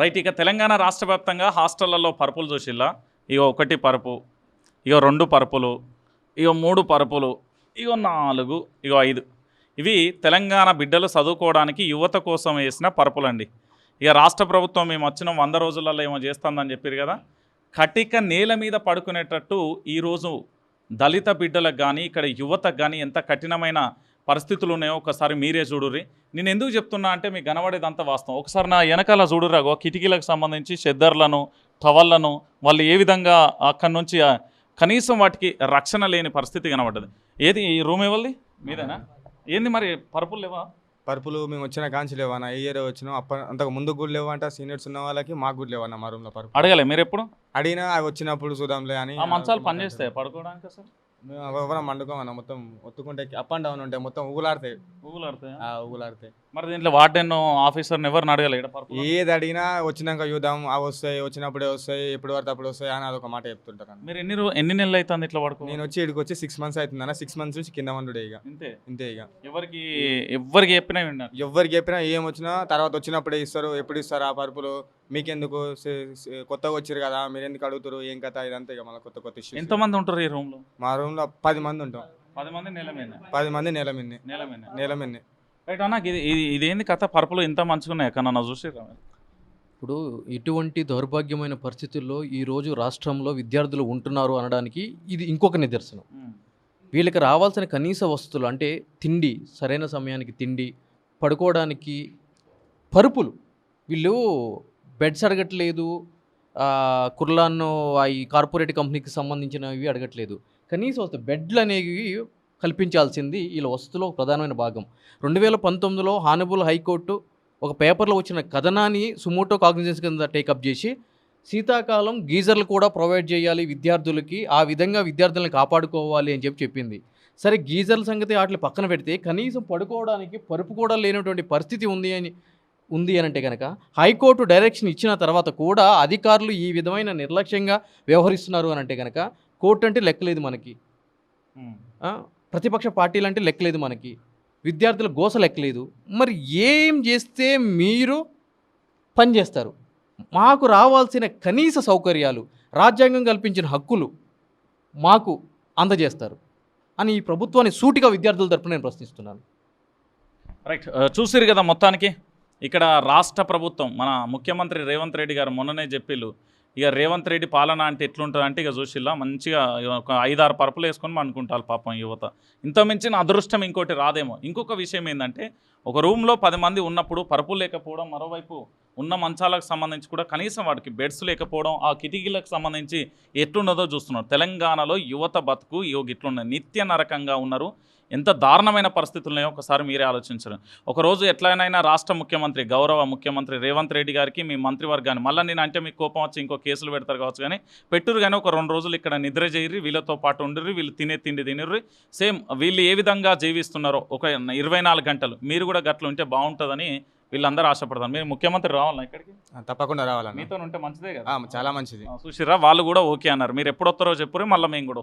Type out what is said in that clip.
Right ఇక తెలంగాణ రాష్ట్ర వ్యాప్తంగా హాస్టళ్ళలో పరుపులు చూసిల్లా? ఇగో ఒకటి పరుపు ఇగో రెండు పరుపులు ఇగో మూడు పరుపులు ఇగో నాలుగు ఇగో ఐదు. ఇవి తెలంగాణ బిడ్డలు చదువుకోవడానికి యువత కోసం వేసిన పరుపులండి. ఇక రాష్ట్ర ప్రభుత్వం మేము వచ్చిన వంద రోజులలో ఏమో చేస్తుందని చెప్పారు కదా. కటిక నేల మీద పడుకునేటట్టు ఈరోజు దళిత బిడ్డలకు కానీ ఇక్కడ యువతకు కానీ ఎంత కఠినమైన పరిస్థితులు ఉన్నాయో ఒకసారి మీరే చూడుర్రి. నేను ఎందుకు చెప్తున్నా అంటే మీకు కనబడేదంతా వాస్తవం. ఒకసారి నా వెనకాల చూడురాగో కిటికీలకు సంబంధించి షెద్దర్లను టవల్లను వాళ్ళు ఏ విధంగా అక్కడి నుంచి కనీసం వాటికి రక్షణ లేని పరిస్థితి కనబడ్డది. ఏది ఈ రూమ్ ఇవ్వాలి మీదేనా? ఏంది మరి పరుపులు లేవా? పరుపులు మేము వచ్చిన కాంచి లేవన్న ఏ ఇయర్ వచ్చినాం అప్ప అంతకు ముందు కూడా లేవంట సీనియర్స్ ఉన్న వాళ్ళకి మాకు కూడా లేవన్న మా రూమ్లో పరుపు? అడగలే మీరు ఎప్పుడు అడిగినా అవి వచ్చినప్పుడు చూద్దాంలే అని. ఆ మంచాలు పనిచేస్తాయి పడుకోవడానికి అసలు మేము ఎవరం వండుకోమన్న మొత్తం ఒత్తుకుంటే అప్ అండ్ డౌన్ ఉంటాయి మొత్తం ఊగులాడతాయి. ఊగులాడతాయా? ఆ ఊగులాడతాయి. మరి దీంట్లో వార్డెన్ ఆఫీసర్ని ఎవరిని అడగలే ఏది అడిగినా వచ్చినాక చూద్దాం అవి వస్తాయి వచ్చినప్పుడే వస్తాయి ఎప్పుడు పడితే అప్పుడు వస్తాయి అని అదొక మాట చెప్తుంటారు. మీరు ఎన్ని రో ఎన్ని నెలలు అవుతుంది ఇట్లా పడుకో నేను వచ్చి ఇక్కడికి వచ్చి సిక్స్ మంత్స్ అవుతుంది అన్న సిక్స్ మంత్స్ నుంచి కింద వండుడే ఇక. ఇంతే? ఇంతే ఇక. ఎవరికి ఎవరికి చెప్పినా విన్నారు ఎవరికి చెప్పినా ఏం వచ్చినా తర్వాత వచ్చినప్పుడే ఇస్తారు ఎప్పుడు ఇస్తారు ఆ పరుపులు? మీకెందుకు కొత్తగా వచ్చారు కదా మీరు ఎందుకు అడుగుతారు ఏం కథ ఇదంతా ఇక మళ్ళీ కొత్త కొత్త issues. ఎంతమంది ఉంటారు ఈ రూమ్లో? మా రూమ్లో పది మంది ఉంటాం. పది మంది నెల మీద పది మంది నెల మిన్ని నెల మీద నెల మిన్ని రైట్ అన్న ఇది ఇది ఇదేంది కథ? పరుపులు ఇంత మంచిగా ఉన్నాయి ఎక్కడ చూసిరా ఇప్పుడు ఇటువంటి దౌర్భాగ్యమైన పరిస్థితుల్లో ఈరోజు రాష్ట్రంలో విద్యార్థులు ఉంటున్నారు అనడానికి ఇది ఇంకొక నిదర్శనం. వీళ్ళకి రావాల్సిన కనీస వసతులు అంటే తిండి సరైన సమయానికి తిండి పడుకోవడానికి పరుపులు. వీళ్ళు బెడ్స్ అడగట్లేదు కుర్లాన్ ఈ కార్పొరేట్ కంపెనీకి సంబంధించినవి అడగట్లేదు. కనీసం వసతులు బెడ్లు అనేవి కల్పించాల్సింది వీళ్ళ వసతులో ప్రధానమైన భాగం. రెండు వేల పంతొమ్మిదిలో హానబుల్ హైకోర్టు ఒక పేపర్లో వచ్చిన కథనాన్ని సుమోటో కాగ్నిజెన్స్ కింద టేకప్ చేసి శీతాకాలం గీజర్లు కూడా ప్రొవైడ్ చేయాలి విద్యార్థులకి ఆ విధంగా విద్యార్థులను కాపాడుకోవాలి అని చెప్పి చెప్పింది. సరే గీజర్ల సంగతి వాటిని పక్కన పెడితే కనీసం పడుకోవడానికి పరుపు కూడా లేనటువంటి పరిస్థితి ఉంది అని ఉంది అని అంటే కనుక హైకోర్టు డైరెక్షన్ ఇచ్చిన తర్వాత కూడా అధికారులు ఈ విధమైన నిర్లక్ష్యంగా వ్యవహరిస్తున్నారు అని అంటే కనుక కోర్టు అంటే లెక్కలేదు మనకి. ప్రతిపక్ష పార్టీలు అంటే లెక్కలేదు మనకి. విద్యార్థుల గోస లెక్కలేదు. మరి ఏం చేస్తే మీరు పనిచేస్తారు మాకు రావాల్సిన కనీస సౌకర్యాలు రాజ్యాంగం కల్పించిన హక్కులు మాకు అందజేస్తారు అని ఈ ప్రభుత్వాన్ని సూటిగా విద్యార్థుల తరపున నేను ప్రశ్నిస్తున్నాను. రైట్ చూసిరు కదా మొత్తానికి? ఇక్కడ రాష్ట్ర ప్రభుత్వం మన ముఖ్యమంత్రి రేవంత్ రెడ్డి గారు మొన్ననే చెప్పిళ్ళు ఇక రేవంత్ రెడ్డి పాలన అంటే ఎట్లుంటుంది అంటే ఇక చూసిల్లా మంచిగా ఒక ఐదారు పరుపులు వేసుకొని అనుకుంటారు పాపం యువత. ఇంత మించిన అదృష్టం ఇంకోటి రాదేమో. ఇంకొక విషయం ఏంటంటే ఒక రూమ్లో పది మంది ఉన్నప్పుడు పరుపులు లేకపోవడం మరోవైపు ఉన్న మంచాలకు సంబంధించి కూడా కనీసం వాటికి బెడ్స్ లేకపోవడం ఆ కిటికీలకు సంబంధించి ఎట్లున్నదో చూస్తున్నారు. తెలంగాణలో యువత బతుకు ఇగో ఇట్లున్నది నిత్య నరకంగా ఉన్నారు. ఎంత దారుణమైన పరిస్థితులు ఉన్నాయో ఒకసారి మీరే ఆలోచించరు. ఒకరోజు ఎట్లయినా రాష్ట్ర ముఖ్యమంత్రి గౌరవ ముఖ్యమంత్రి రేవంత్ రెడ్డి గారికి మీ మంత్రివర్గాన్ని మళ్ళీ నేను అంటే మీకు కోపం వచ్చి ఇంకో కేసులు పెడతారు కావచ్చు కానీ పెట్టురు కానీ ఒక రెండు రోజులు ఇక్కడ నిద్ర చేయరు వీళ్ళతో పాటు ఉండరు వీళ్ళు తినే తిండి తినరు సేమ్ వీళ్ళు ఏ విధంగా జీవిస్తున్నారో ఒక ఇరవై నాలుగు గంటలు మీరు కూడా గట్లు ఉంటే బాగుంటుందని వీళ్ళందరూ ఆశపడతారు. మీరు ముఖ్యమంత్రి రావాలా ఇక్కడికి? తప్పకుండా రావాలన్న. మీతో ఉంటే మంచిదే కదా. చాలా మంచిది. ఆ, చూసిర్రా? వాళ్ళు కూడా ఓకే అన్నారు. మీరు ఎప్పుడు వస్తారో చెప్పురు మళ్ళీ మేము కూడా